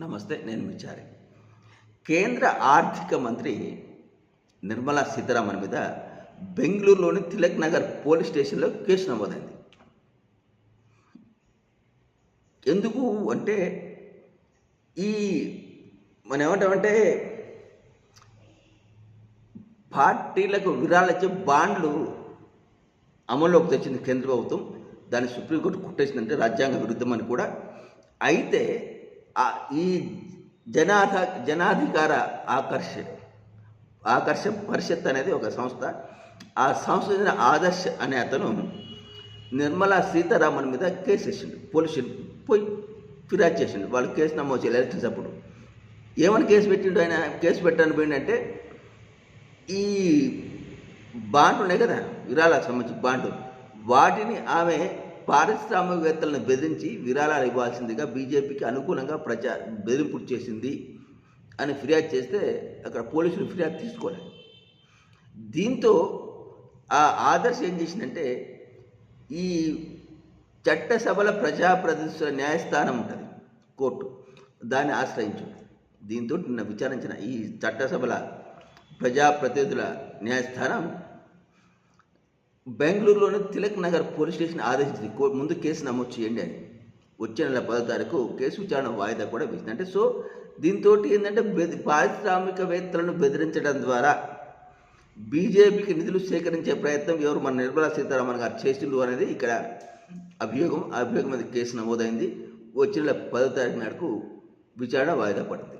నమస్తే నేను విచారి. కేంద్ర ఆర్థిక మంత్రి నిర్మలా సీతారామన్ మీద బెంగళూరులోని తిలక్ నగర్ పోలీస్ స్టేషన్లో కేసు నమోదైంది. ఎందుకు అంటే ఈ మనం ఏమంటామంటే పార్టీలకు విరాళించే బాండ్లు అమల్లోకి తెచ్చింది కేంద్ర ప్రభుత్వం దాన్ని సుప్రీంకోర్టు కుట్టేసిందంటే రాజ్యాంగ విరుద్ధమని కూడా. అయితే ఈ జనాధ జనాధికార ఆకర్ష ఆకర్ష పరిషత్ అనేది ఒక సంస్థ. ఆ సంస్థ చెందిన ఆదర్శ్ అనే అతను నిర్మలా సీతారామన్ మీద కేసు వేసిండు. పోలీసు పోయి ఫిర్యాదు చేసిండు. వాళ్ళు కేసు నమోదు చేయాలి ఎలక్షన్స్ అప్పుడు. ఏమని కేసు పెట్టిండు ఆయన? కేసు పెట్టాను పోయిందంటే ఈ బాండ్ ఉన్నాయి కదా విరాళాలకు సంబంధించి బాండ్. వాటిని ఆమె పారిశ్రామికవేత్తలను బెదిరించి విరాళాలు ఇవ్వాల్సిందిగా బీజేపీకి అనుకూలంగా ప్రజా బెదిరింపులు చేసింది అని ఫిర్యాదు చేస్తే అక్కడ పోలీసులు ఫిర్యాదు తీసుకోలేదు. దీంతో ఆ ఆదర్శ ఏం చేసిందంటే ఈ చట్టసభల ప్రజాప్రతినిధుల న్యాయస్థానం ఉంటుంది కోర్టు. దాన్ని ఆశ్రయించు దీంతో నిన్న విచారించిన ఈ చట్టసభల ప్రజాప్రతినిధుల న్యాయస్థానం బెంగళూరులోని తిలక్ నగర్ పోలీస్ స్టేషన్ ఆదేశించింది. కోర్టు ముందు కేసు నమోదు చేయండి అని. వచ్చే నెల పదో తారీఖు కేసు విచారణ వాయిదా కూడా వేసింది. అంటే సో దీంతో ఏంటంటే బెది పారిశ్రామికవేత్తలను బెదిరించడం ద్వారా బీజేపీకి నిధులు సేకరించే ప్రయత్నం ఎవరు మన నిర్మలా సీతారామన్ గారు చేసిండు అనేది ఇక్కడ అభియోగం అభియోగం మీద కేసు నమోదైంది. వచ్చే నెల పదో తారీఖు నాడుకు విచారణ వాయిదా పడింది.